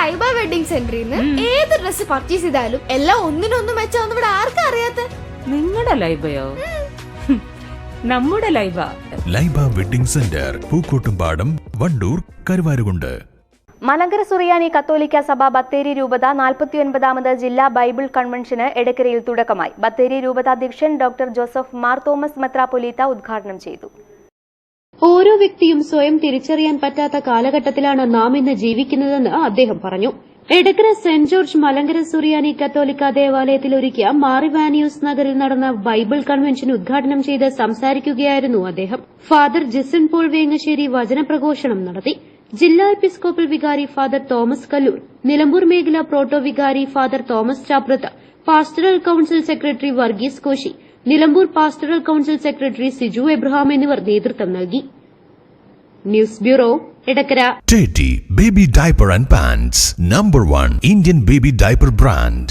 Laiba wedding സെന്ററിൽ നിന്ന് ഏത് ഡ്രസ് പർച്ചേസ് ചെയ്താലും എല്ലാം ഒന്നിനൊന്നും മെച്ചാന്ന് ഇവിടെ ആർക്കും അറിയാത്ത? നിങ്ങളുടെ ലൈബയോ? നമ്മുടെ Laiba. Laiba wedding centre Pookkottumpadam Wandoor Karuvarakundu. Malankara Suriyani കത്തോലിക്ക സഭ ബത്തേരി രൂപത നാൽപ്പത്തിയൊൻപതാമത് ജില്ലാ ബൈബിൾ കൺവെൻഷന് എടക്കരയിൽ തുടക്കമായി. ബത്തേരി രൂപതാധ്യക്ഷൻ ഡോക്ടർ ജോസഫ് മാർ തോമസ് മെത്രാപൊലീത്ത ഉദ്ഘാടനം ചെയ്തു. ഓരോ വ്യക്തിയും സ്വയം തിരിച്ചറിയാൻ പറ്റാത്ത കാലഘട്ടത്തിലാണ് നാം ഇന്ന് ജീവിക്കുന്നതെന്ന് അദ്ദേഹം പറഞ്ഞു. എടക്കര സെന്റ് ജോർജ് മലങ്കര സുറിയാനി കത്തോലിക്ക ദേവാലയത്തിൽ ഒരുക്കിയ മാറിവാനിയൂസ് നഗറിൽ നടന്ന ബൈബിൾ കൺവെൻഷൻ ഉദ്ഘാടനം ചെയ്ത് സംസാരിക്കുകയായിരുന്നു അദ്ദേഹം. ഫാദർ ജിസൺ പോൾ വേങ്ങശ്ശേരി വചനപ്രഘോഷണം നടത്തി. ജില്ലാ എപ്പിസ്കോപ്പൽ വികാരി ഫാദർ തോമസ് കല്ലൂർ നിലമ്പൂർ മേഖല പ്രോട്ടോ വികാരി father Thomas Chaprath pastoral council secretary Varghese Koshy Nilambur pastoral council secretary Siju Abraham എന്നിവർ നേതൃത്വം നൽകി news bureau Edakkara Teddy Baby Diaper and Pants, number one Indian baby diaper brand.